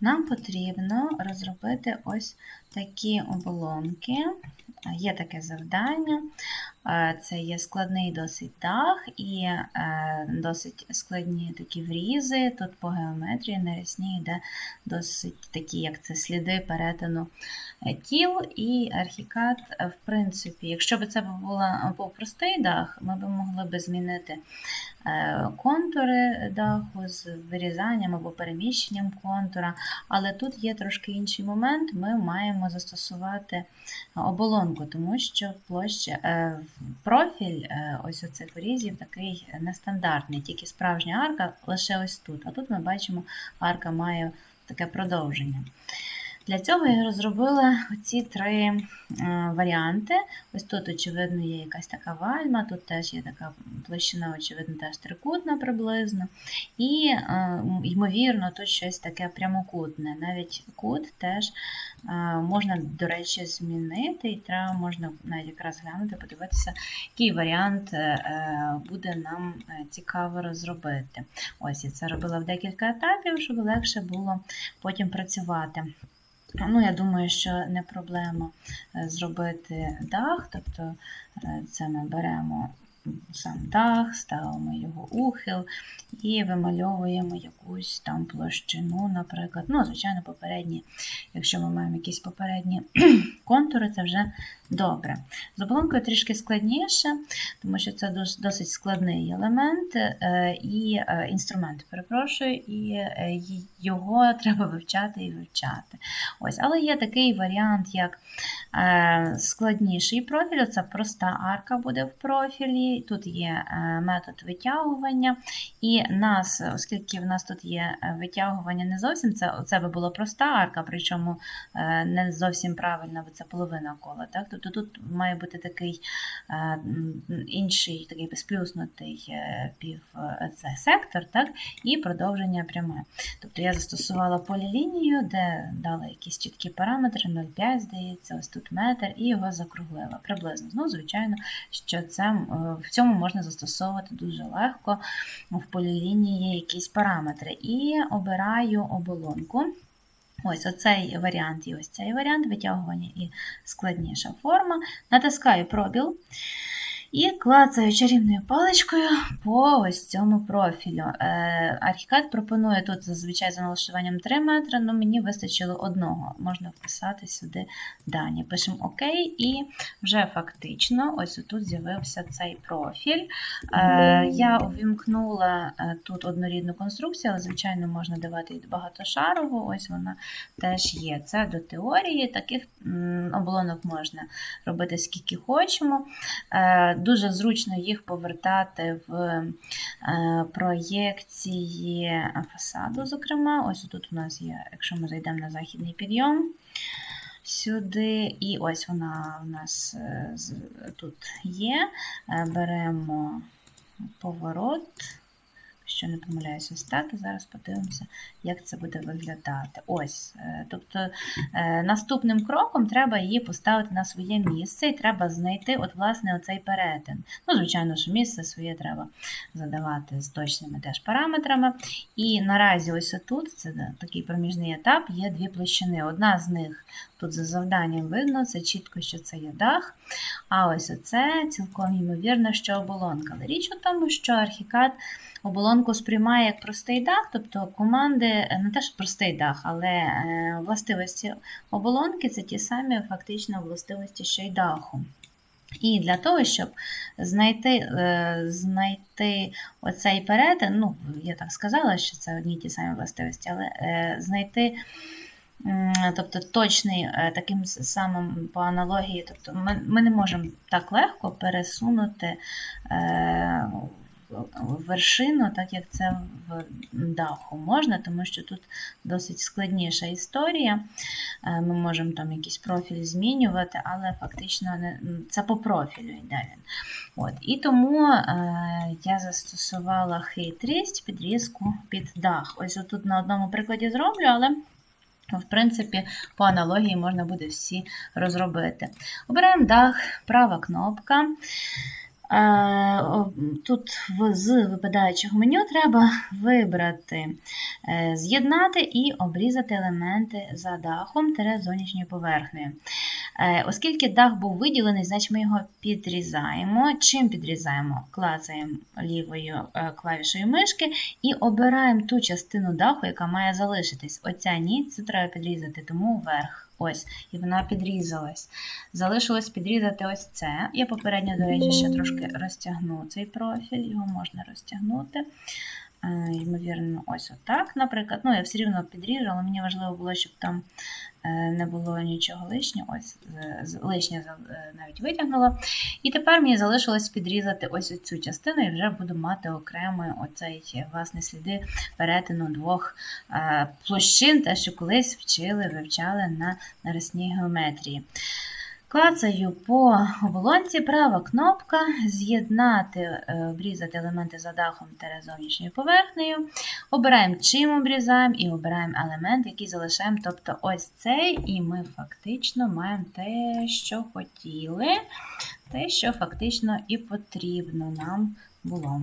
нам потрібно розробити ось такі оболонки. Є таке завдання. Е, Це є складний досить дах і е, досить складні такі врізи. Тут по геометрії на рясні йде досить такі, як це сліди перетину е, тіл. І архікад, е, в принципі, якщо б це була, був простий дах, ми б могли б змінити контури даху з вирізанням або переміщенням контура. Але тут є трошки інший момент. Ми маємо застосувати оболонку, тому що площа, е, профіль е, ось оцих порізів такий нестандартний, тільки справжня арка лише ось тут. А тут ми бачимо, арка має таке продовження. Для цього я розробила ці три е, варіанти. Ось тут, очевидно, є якась така вальма, тут теж є така площина, очевидно, теж трикутна приблизно. І, е, ймовірно, тут щось таке прямокутне. Навіть кут теж е, можна, до речі, змінити, і треба можна навіть якраз глянути, подивитися, який варіант буде нам цікаво розробити. Ось я це робила в декілька етапів, щоб легше було потім працювати. Ну, я думаю, що не проблема е, зробити дах, тобто е, це ми беремо сам дах, ставимо його ухил і вимальовуємо якусь там площину, наприклад. Ну, звичайно, попередні, якщо ми маємо якісь попередні контури, це вже добре. З оболонкою трішки складніше, тому що це досить складний елемент е, і е, інструмент, перепрошую, і е, його треба вивчати і вивчати. Ось, але є такий варіант, як складніший профіль. Це проста арка буде в профілі. Тут є е, метод витягування, і нас, оскільки в нас тут є е, витягування не зовсім, це, це би була проста арка, причому е, не зовсім правильна, бо це половина кола. Так? Тобто тут має бути такий інший, такий безплюснутий пів сектор, так? і продовження пряме. Тобто я застосувала полілінію, де дала якісь чіткі параметри, 0,5, здається, ось тут метр, і його закруглила приблизно. Ну, звичайно, що це в цьому можна застосовувати дуже легко в полілінії якісь параметри. І обираю оболонку. Ось оцей варіант і ось цей варіант витягування і складніша форма. Натискаю пробіл. І клацаю чарівною паличкою по ось цьому профілю. Е, Архікад пропонує тут зазвичай за налаштуванням 3 метри, але мені вистачило одного. Можна вписати сюди дані. Пишемо ОК, і вже фактично ось тут з'явився цей профіль. Е, Я увімкнула е, тут однорідну конструкцію, але, звичайно, можна давати і багатошарову. Ось вона теж є. Це до теорії. Таких оболонок можна робити скільки хочемо. Дуже зручно їх повертати в е, проєкції фасаду. Зокрема, ось тут у нас є, якщо ми зайдемо на західний підйом. Сюди, і ось вона у нас е, тут є. Е, Беремо поворот, що не помиляюсь, ось так. І зараз подивимося, як це буде виглядати. Ось. е, Тобто е, наступним кроком треба її поставити на своє місце, і треба знайти от, власне, оцей перетин. Ну, звичайно, що місце своє треба задавати з точними теж параметрами. І наразі ось тут, це такий проміжний етап, є дві площини. Одна з них тут за завданням видно, це чітко, що це є дах. А ось оце цілком ймовірно, що оболонка. Але річ у тому, що архікад оболонку сприймає як простий дах, тобто команди е, не те, що простий дах, але е, властивості оболонки це ті самі фактично властивості, що й даху. І для того, щоб знайти, е, знайти оцей перетин, ну, я так сказала, що це одні ті самі властивості, але знайти тобто точний таким самим по аналогії, тобто ми, ми не можемо так легко пересунути вершину, так як це в даху можна, тому що тут досить складніша історія. Е, Ми можемо там якийсь профіль змінювати, але фактично це по профілю йде він. От. І тому е, я застосувала хитрість підрізку під дах. Ось тут на одному прикладі зроблю, але в принципі, по аналогії можна буде всі розробити. Обираємо дах, права кнопка. Е, Тут з випадаючого меню треба вибрати, е, з'єднати і обрізати елементи за дахом зовнішньою поверхнею. Е, Оскільки дах був виділений, значить ми його підрізаємо. Чим підрізаємо? Клацаємо лівою е, клавішою мишки і обираємо ту частину даху, яка має залишитись. Оця ні, це треба підрізати, тому вверх. Ось, і вона підрізалась. Залишилось підрізати ось це. Я попередньо, до речі, ще трошки розтягну цей профіль, його можна розтягнути. Е, Ймовірно, ось отак, наприклад. Ну, я все рівно підріжу, але мені важливо було, щоб там е, не було нічого лишнього. Ось лишнє е, навіть витягнула. І тепер мені залишилось підрізати ось цю частину, і вже буду мати окремо оцей власне сліди перетину двох е, площин, те, що колись вчили, вивчали на нарисній геометрії. Клацаю по оболонці, права кнопка, з'єднати, е, обрізати елементи за дахом та зовнішньою поверхнею. Обираємо, чим обрізаємо, і обираємо елемент, який залишаємо. Тобто ось цей, і ми фактично маємо те, що хотіли, те, що фактично і потрібно нам було.